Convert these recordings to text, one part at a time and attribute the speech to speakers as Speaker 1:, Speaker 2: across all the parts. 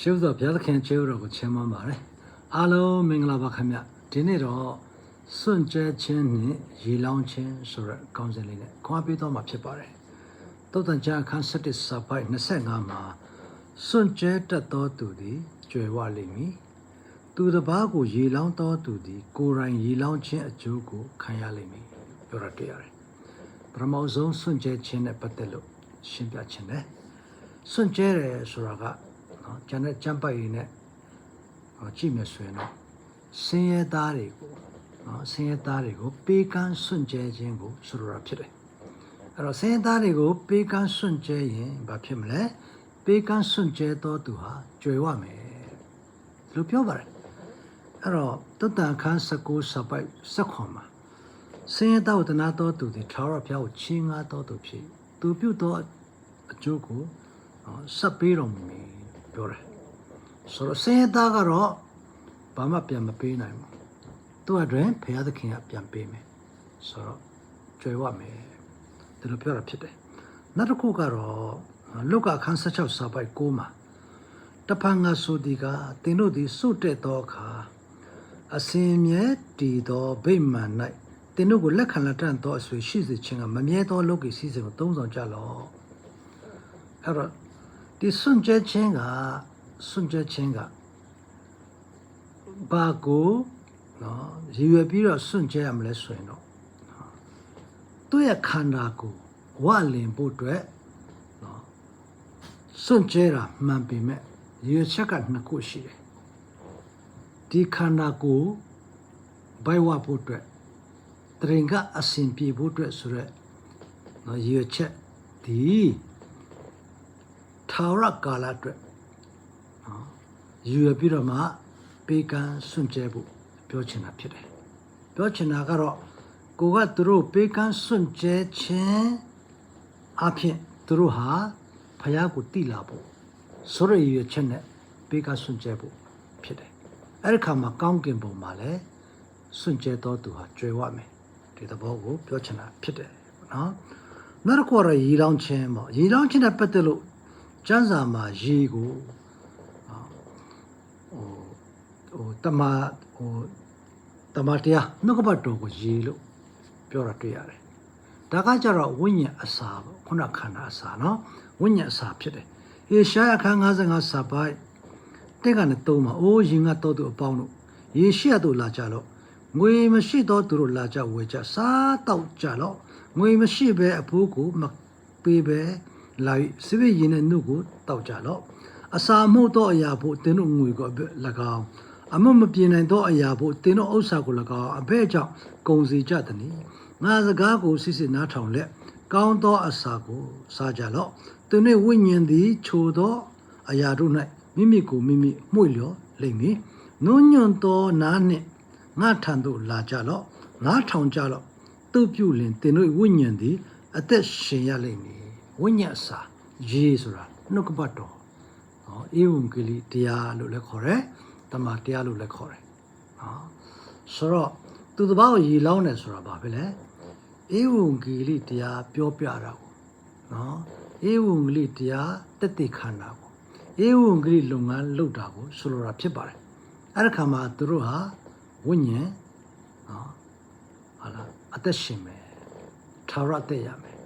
Speaker 1: ရှုပ်သောဘုရားသခင်ကျေးဇူးတော်ကိုချီးမွမ်းပါတယ်အားလုံးမင်္ဂလာပါခင်ဗျဒီနေ့တော့စွန့်ကြဲခြင်းနဲ့ရေလောင်းခြင်းဆိုတဲ့ကောင်းစဉ်လေးနဲ့ခွာပေးတော့မှာဖြစ်ပါတယ်သုတ်တန်ကျမ်းအခန်း7စာပိုက်25မှာစွန့်ကြဲတတ်သောသူသည်ကြွယ်ဝလိမ့်မည်သူတစ်ပါးကိုရေလောင်းသောသူသည်ကိုယ်တိုင်ရေလောင်းခြင်းအကျိုးကိုခံရလိမ့်မည်ပြောရတွေ့ရတယ်ပထမဆုံးစွန့်ကြဲခြင်းနဲ့ပတ်သက်လို့ရှင်းပြခြင်းနဲ့စွန့်ကြဲတယ်ဆိုတာက နော်ကျန်တဲ့ကျမ်းပိုက်ရည်နဲ့ဟောကြည့်မယ်ဆိုရင်တော့ဆင်းရဲသားတွေကိုနော်ဆင်းရဲသားတွေကိုပေးကမ်းစွန့်ကြဲခြင်းကိုဆိုလိုတာဖြစ်တယ်အဲ့တော့ဆင်းရဲသားတွေကိုပေးကမ်းစွန့်ကြဲရင်ဘာဖြစ်မလဲပေးကမ်းစွန့်ကြဲသောသူဟာကြွယ်ဝမယ်လို့ပြောပါတယ်အဲ့တော့တတန်ခန်း19စပိုက်စခွန်မှာဆင်းရဲသားဝတနာသောသူသည်ထာဝရဘုရားကိုချီးငှားသောသူဖြစ်သူပြုသောအကျိုးကိုနော်ဆက်ပေးတော်မူမည် ပြောတယ်ဆိုတော့စင်ရသားကတော့ဘာမှပြန်မပေးနိုင်ဘူးသူ့အတွင်ဘုရားသခင်ကပြန်ပေးမယ်ဆိုတော့ကြွယ်ဝမယ်ဒီလိုပြောတာဖြစ်တယ်နောက်တစ်ခုကတော့လုကာခန်း16စာပိုက်6မှာတဖန်ငါဆိုဒီကသင်တို့သည်စွတ်တဲ့သောအခါအစင်မြဲတည်သောဗိမာန်၌သင်တို့ကိုလက်ခံလက်တန့်သောအဆွေရှိစေခြင်းကမမြဲသောလောကီစည်းစိမ်ကိုသုံးဆောင်ကြလော့အဲ့တော့ ဒီစွန့်ကြဲခြင်းကစွန့်ကြဲခြင်းကဘာကိုနော်ရည်ရွယ်ပြီးတော့စွန့်ကြဲရမလဲဆိုရင်တော့နော်သူ့ရဲ့ခန္ဓာကိုယ်ဝလင်ဖို့အတွက်နော်စွန့်ကြဲတာမှန်ပေမဲ့ရည်ရွယ်ချက်ကနှစ်ခုရှိတယ်ဒီခန္ဓာကိုယ်ဘိုက်ဝဖို့အတွက်တရင်ကအစဉ်ပြေဖို့အတွက်ဆိုရက်နော်ရည်ရွယ်ချက်ဒီ ထာဝရကာလအတွက်နော်ယူရပြီးတော့မှပေကံစွန့်ကြဲဖို့ပြောချင်တာဖြစ်တယ်ပြောချင်တာကတော့ကိုကသူတို့ပေကံစွန့်ကြဲခြင်းအဖြစ်သူတို့ဟာဖယားကိုတိလာဖို့ဆိုရရချက်နဲ့ပေကံစွန့်ကြဲဖို့ဖြစ်တယ်အဲ့ဒီခါမှာကောင်းကင်ဘုံမှာလည်းစွန့်ကြဲတော်သူဟာကြွယ်ဝမယ်ဒီသဘောကိုပြောချင်တာဖြစ်တယ်နော်နောက်တစ်ခုကတော့ရီလောင်းခြင်းပေါ့ရီလောင်းခြင်းနဲ့ပတ်သက်လို့ ကျမ်းစာမှာရေကိုအာဟိုဟိုတမဟိုတမတရားနှုတ်ကပတ်တော်ကိုရေလို့ပြောတာတွေ့ရတယ်။ဒါကကြတော့ဝိညာဉ်အစာပေါ့ခုနခန္ဓာအစာနော်ဝိညာဉ်အစာဖြစ်တယ်။အေရှာယအခန်း55စာပိုက်တဲ့ကနေသုံးမှာအိုးရင်ကတော်သူအပေါင်းတို့ရေရှိရတို့လာကြလို့ငွေမရှိတော့သူတို့လာကြဝေကြစားတော့ကြလို့ငွေမရှိဘဲအဖိုးကိုမပေးဘဲ လာ၍စပည့်ရင်နဲ့နှုတ်ကိုတောက်ကြလော့အစာမှုတ်သောအရာဖို့တင်းတို့ငွေကို၎င်းအမမပြင်းနိုင်သောအရာဖို့တင်းတို့ဥစ္စာကို၎င်းအဘဲကြောင့်ကုံစီကြသည်။ငါစကားကိုစစ်စစ်နားထောင်လက်ကောင်းသောအစာကိုစားကြလော့သူနှင့်ဝိညာဉ်သည်ချိုသောအရာတို့၌မိမိကိုမိမိမှု့လျော်လိမ့်မည်။နုံညွန့်သောနားနှင့်ငါထံသို့လာကြလော့ငါထောင်ကြလော့သူပြုလင်သင်တို့ဝိညာဉ်သည်အသက်ရှင်ရလိမ့်မည် ဝိညာဉ်အစာရေဆိုတာနှုတ်ကပတ်တော်ဟောဧဝံဂေလိတရားလို့လည်းခေါ်တယ်တမန်တရားလို့လည်းခေါ်တယ်ဟောဆိုတော့သူတစ်ပါးကိုရေလောင်းတယ်ဆိုတာဘာပဲလဲဧဝံဂေလိတရားပြောပြတာကိုနော်ဧဝံဂေလိတရားတက်တိခန္ဓာကိုဧဝံဂေလိလုပ်ငန်းလုပ်တာကိုဆိုလိုတာဖြစ်ပါတယ်အဲ့ဒီခါမှာသူတို့ဟာဝိညာဉ်နော်ဟာလားအသက်ရှင်မယ်ထာဝရအသက်ရမယ်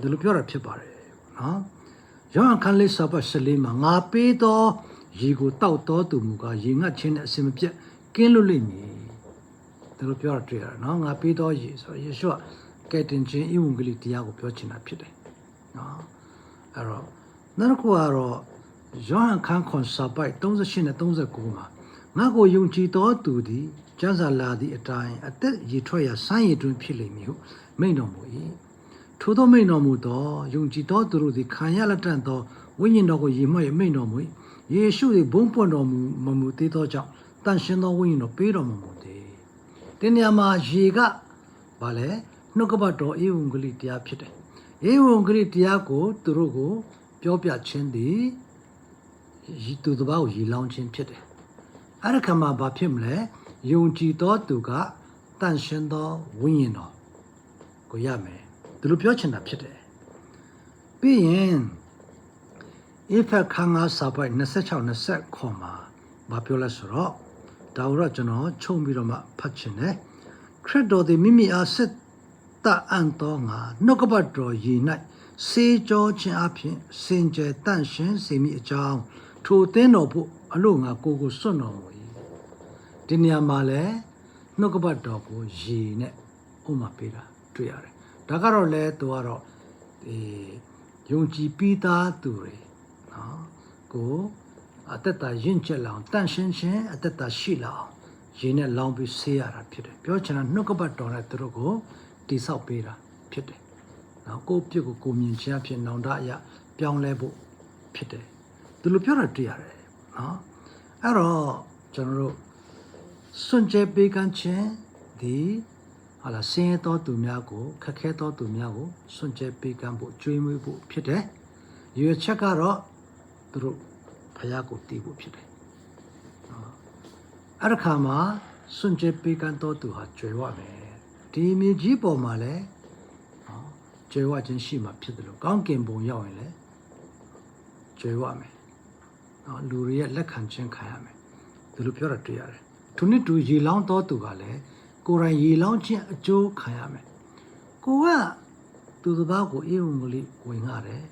Speaker 1: ဒီလိုပြောတာဖြစ်ပါတယ် နော်ယောဟန်ခန်းလေးစာပတ်14မှာငါပေးသောရေကိုတောက်တော်သူမူကားရေငတ်ခြင်းနဲ့အစင်မပြတ်ကင်းလွတ်လိမ့်မည်ဒီလိုပြောတာတွေ့ရတယ်နော်ငါပေးသောရေဆိုတော့ယေရှုကကယ်တင်ခြင်းဧဝံဂေလိတရားကိုပြောချင်တာဖြစ်တယ်နော်အဲ့တော့နောက်တစ်ခုကတော့ယောဟန်ခန်းခွန်စာပိုက်38နဲ့39မှာငါကိုယုံကြည်သောသူသည်ကျမ်းစာလာသည့်အတိုင်းအသက်ရည်ထွက်ရာစမ်းရည်တွင်ဖြစ်လိမ့်မည်ဟုမိန့်တော်မူ၏ ထိုသောမိန့်တော်မူသောယုံကြည်သောသူတို့သည်ခံရလက်တန့်သောဝိညာဉ်တော်ကိုယင်မှတ်၍မိန့်တော်မူ၏ယေရှုသည်ဘုန်းပွင့်တော်မူမမူသေးသောကြောင့်တန်ရှင်သောဝိညာဉ်တော်ပေးတော်မမူသည်ဒီနေရာမှာရေကဘာလဲနှုတ်ကပတ်တော်ဧဝံဂေလိတရားဖြစ်တယ်ဧဝံဂေလိတရားကိုသူတို့ကို ပြောပြခြင်းသည်ဤသူတစ်ပါးကိုရေလောင်းခြင်းဖြစ်တယ်အဲ့ဒီခါမှာဘာဖြစ်မလဲယုံကြည်သောသူကတန်ရှင်သောဝိညာဉ်တော်ကိုရမယ် ဒီလိုပြောချင်တာဖြစ်တယ်ပြီးရင်ဧ effect ခန်းငါစာပိုက်26 20ခွန်မှာမပြောလဲဆိုတော့ဒါကိုတော့ကျွန်တော်ခြုံပြီးတော့မှဖတ်ချင်တယ်ခရစ်တော်သည်မိမိအားစစ်တအံ့တော်ငါနှုတ်ကပတ်တော်ရည်၌စေကြောခြင်းအဖြစ်စင်ကြယ်တန့်ရှင်းစေမိအကြောင်းထိုသင်းတော်ဖို့အလို့ငါကိုယ်ကိုစွန့်တော်မူ၏ဒီနေရာမှာလဲနှုတ်ကပတ်တော်ကိုရည်နဲ့ဥမာပေးတာတွေ့ရတယ် ဒါကတော့လဲသူကတော့ဒီယုံကြည်ပြီးသားသူတွေနော်ကိုအသက်တာရင့်ကျက်လောင်တန့်ရှင်းခြင်းအသက်တာရှိလောင်ရင်းနဲ့လောင်ပြီးဆေးရတာဖြစ်တယ်ပြောချင်တာနှုတ်ကပတ်တော်နဲ့သူတို့ကိုတိဆောက်ပေးတာဖြစ်တယ်နော်ကိုယ့်ပြုတ်ကိုကိုယ်မြင်ခြင်းအဖြစ်နောင်တအရာပြောင်းလဲဖို့ဖြစ်တယ်သူလိုပြောတာတွေ့ရတယ်နော်အဲ့တော့ကျွန်တော်တို့စွန့်ကြဲပေးကမ်းခြင်းဒီ ဟာလာဆင်းရဲသောသူများကိုခက်ခဲသောသူများကိုစွန့်ကြဲပေးကမ်းဖို့ကြွေးမွေးဖို့ဖြစ်တယ်ရွေချက်ကတော့သူတို့ဖယားကိုတည်ဖို့ဖြစ်တယ်အဲ့ဒီခါမှာစွန့်ကြဲပေးကမ်းသောသူဟာကြွယ်ဝမယ်ဒီမြေကြီးပေါ်မှာလည်းနော်ကြွယ်ဝခြင်းရှိမှဖြစ်တယ်လို့ကောင်းကင်ဘုံရောက်ရင်လည်းကြွယ်ဝမယ်နော်လူတွေရဲ့လက်ခံခြင်းခံရမယ်ဒီလိုပြောတာတွေ့ရတယ်သူနှစ်တူရေလောင်းသောသူကလည်း ကိုယ်တိုင်ရေလောင်းခြင်းအကျိုးခံရမယ်ကိုကသူတစ်ပါးကိုအေဝံဂေလိဝင်ငှတယ်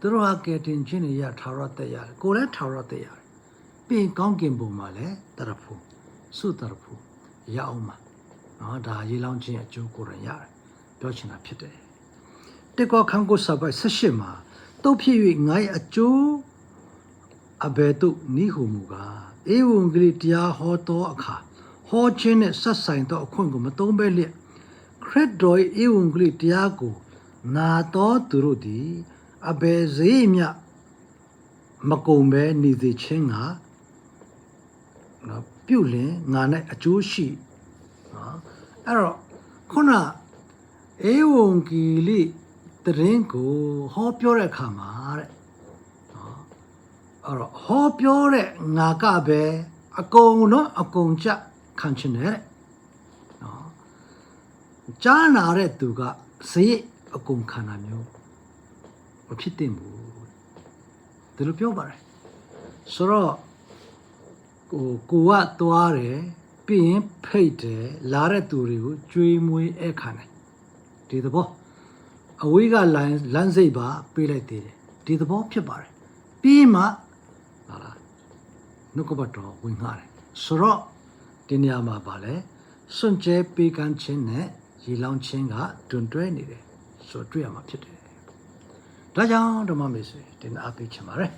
Speaker 1: သူတို့ဟာကယ်တင်ခြင်းတွေရထာဝရတက်ရတယ်ကိုယ်လည်းထာဝရတက်ရတယ်ပြီးရင်ကောင်းကင်ဘုံမှာလည်းတရဖူစုတရဖူရအောင်မှာနော်ဒါရေလောင်းခြင်းအကျိုးကိုယ်တိုင်ရတယ်ပြောချင်တာဖြစ်တယ်တက်ကောခန်းကိုစပိုက်၁၈မှာတုတ်ဖြစ်၍ငါ့ရဲ့အကျိုးအဘယ်သို့နိဟုမူကားဧဝံဂေလိတရားဟောသောအခါ ဟောခြင်းနဲ့ဆက်ဆိုင်သောအခွင့်ကိုမသုံးဘဲလျက်ခရစ်တော်၏ဧဝံဂေလိတရားကိုနာတော်သူတို့သည်အဘယ်စေမြမကုံပဲနေစေခြင်းကနော်ပြုလင်ငါ၌အကျိုးရှိနော်အဲ့တော့ခုနဧဝံဂေလိတရင်ကိုဟောပြောတဲ့အခါမှာတဲ့အဲ့တော့ဟောပြောတဲ့ငါကပဲအကုန်နော်အကုန်ကြ ခံချင်တယ်တဲ့နော်ကြားနာတဲ့သူကစရိတ်အကုန်ခံတာမျိုးမဖြစ်သင့်ဘူးဒီလိုပြောပါတယ်ဆိုတော့ကိုကိုကသွားတယ်ပြီးရင်ဖိတ်တယ်လာတဲ့သူတွေကိုကြွေးမွေးအဲ့ခံတယ်ဒီသဘောအဝေးကလမ်းလမ်းစိတ်ပါပေးလိုက်သေးတယ်ဒီသဘောဖြစ်ပါတယ်ပြီးမှဟာလားနှုတ်ကပတ်တော်ဝင်ငှတယ်ဆိုတော့ ဒီနေရာမှာပါလဲစွန့်ကြဲပေးကမ်းခြင်းနဲ့ရေလောင်းခြင်းကတွင်တွဲနေတယ်ဆိုတော့တွေ့ရမှာဖြစ်တယ်ဒါကြောင့်ဓမ္မမေဆွေတင်အားပေးချင်ပါတယ်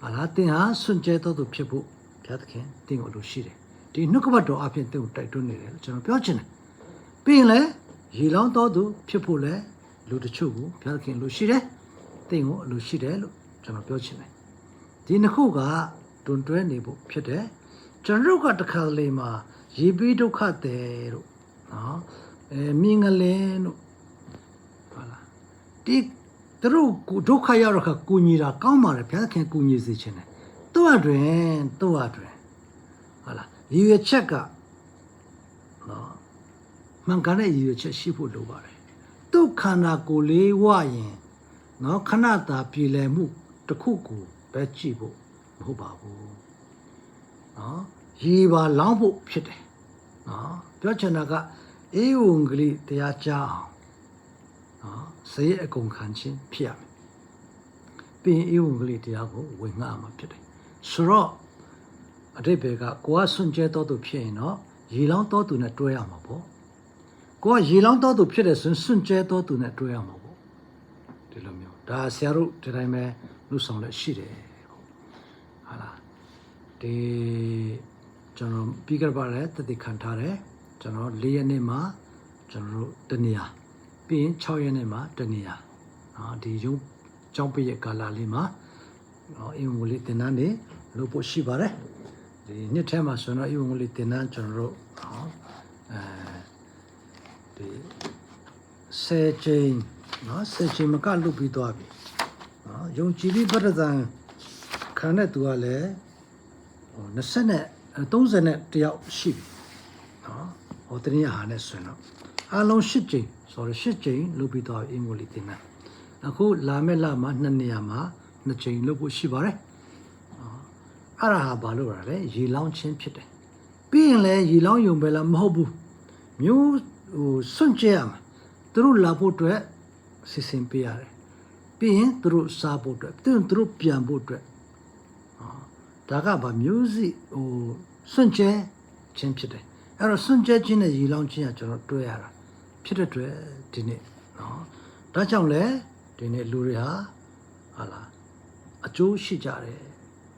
Speaker 1: ဟာလားတင်ဟာစွန့်ကြဲတော်သူဖြစ်ဖို့ဘုရားသခင်တင်ကိုလိုရှိတယ်ဒီနှုတ်ကပတ်တော်အဖြစ်တင်ကိုတိုက်တွန်းနေတယ်လို့ကျွန်တော်ပြောချင်တယ်ပြီးရင်လဲရေလောင်းတော်သူဖြစ်ဖို့လဲလူတချို့ကိုဘုရားသခင်လိုရှိတယ်တင်ကိုလိုရှိတယ်လို့ကျွန်တော်ပြောချင်တယ်ဒီနှစ်ခုကတွန်တွဲနေဖို့ဖြစ်တယ် ကျွန်တော်တို့ကတခါလေမှာရေပေးဒုက္ခတယ်တို့နော်အဲမြင်ကလင်းတို့ဟာလားဒီသူတို့ကိုဒုက္ခရောက်တော့ခါကူညီတာကောင်းပါတယ်ဘုရားခင်ကူညီစေခြင်းတယ်သူ့အတွင်သူ့အတွင်ဟာလားရည်ရွယ်ချက်ကနော်မှန်ကန်တဲ့ရည်ရွယ်ချက်ရှိဖို့လိုပါတယ်သူ့ခန္ဓာကိုယ်လေးဝရင်နော်ခဏတာပြည်လည်မှုတစ်ခုကိုပဲကြည့်ဖို့မဟုတ်ပါဘူး နော်ရေပါလောင်းဖို့ဖြစ်တယ်နော်ပြောချင်တာကအေဝံဂေလိတရားကြားအောင်နော်စရိတ်အကုန်ခံခြင်းဖြစ်ရမယ်ပြီးရင်အေဝံဂေလိတရားကိုဝင်ငှမှာဖြစ်တယ်ဆိုတော့အတိတ်ဘယ်ကကိုကစွန့်ကြဲတော်သူဖြစ်ရင်တော့ရေလောင်းတော်သူနဲ့တွဲရမှာပေါ့ကိုကရေလောင်းတော်သူဖြစ်တဲ့ဆိုရင်စွန့်ကြဲတော်သူနဲ့တွဲရမှာပေါ့ဒီလိုမျိုးဒါဆရာတို့ဒီတိုင်းပဲလူဆောင်လက်ရှိတယ်ပေါ့ဟာလား ဒီကျွန်တော်ပြီးကြပါလဲတတိခံထားတယ်ကျွန်တော်၄ရက်နေ့မှာကျွန်တော်တို့တနေရာပြီးရင်6ရက်နေ့မှာတနေရာနော်ဒီရုံးကျောင်းပိရဲ့ကာလာလေးမှာနော်အင်ဝလေးတင်နန်းနေလို့ပို့ရှိပါတယ်ဒီနှစ်ထဲမှာဆိုတော့အင်ဝလေးတင်နန်းကျွန်တော်တို့နော်အဲဒီဆယ်ချိန်နော်ဆယ်ချိန်မကလွတ်ပြီးသွားပြီနော်ယုံကြည်ပြီးပဋ္ဌာန်ခံတဲ့သူကလည်းဟို 20နဲ့30နဲ့တယောက်ရှိပြီနော်ဟိုတနည်းဟာနဲ့ဆိုရင်တော့အလုံး8ချိန်ဆိုတော့8ချိန်လွတ်ပြီးသွားပြီအင်္ဂလိပ်တင်နန်းအခုလာမဲ့လမှာ2နေရာမှာနှစ်ချိန်လုပ်ဖို့ရှိပါတယ်အဲ့ဒါဟာဘာလို့လဲရေလောင်းခြင်းဖြစ်တယ်ပြီးရင်လည်းရေလောင်းယုံပဲလားမဟုတ်ဘူးမျိုးဟိုစွန့်ကြဲရမှာသူတို့လာဖို့အတွက်စီစဉ်ပေးရတယ်ပြီးရင်သူတို့စားဖို့အတွက်သူတို့ပြန်ဖို့အတွက် ဒါကဗာမျိုးစိဟိုစွန့်ကြဲခြင်းဖြစ်တယ်အဲ့တော့စွန့်ကြဲခြင်းနဲ့ရေလောင်းခြင်းကကျွန်တော်တွေ့ရတာဖြစ်တဲ့အတွက်ဒီနေ့နော်ဒါကြောင့်လေဒီနေ့လူတွေဟာဟာလာအကျိုးရှိကြတယ်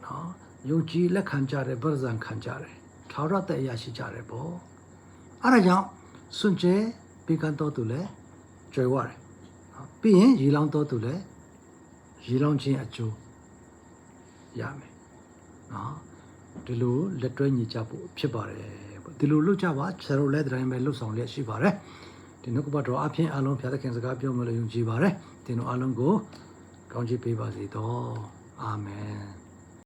Speaker 1: နော်ယုံကြည်လက်ခံကြတယ်ဗရဇံခံကြတယ်ထာဝရတဲ့အရာရှိကြတယ်ပေါ့အဲ့ဒါကြောင့်စွန့်ကြဲပေကန်တော်သူလည်းကြွယ်ဝတယ်နော်ပြီးရင်ရေလောင်းတော်သူလည်းရေလောင်းခြင်းအကျိုးရမယ် နော်ဒီလိုလက်တွဲညီကြဖို့ဖြစ်ပါတယ်ပေါ့ဒီလိုလုပ်ကြပါဆရာတို့လည်းဒီတိုင်းပဲလှုပ်ဆောင်လျက်ရှိပါတယ်ဒီနှုတ်ကပတ်တော်အဖျင်းအလုံးဖျားသခင်စကားပြောမလို့ယုံကြည်ပါတယ်သင်တို့အလုံးကိုကောင်းချီးပေးပါစေတော့အာမင်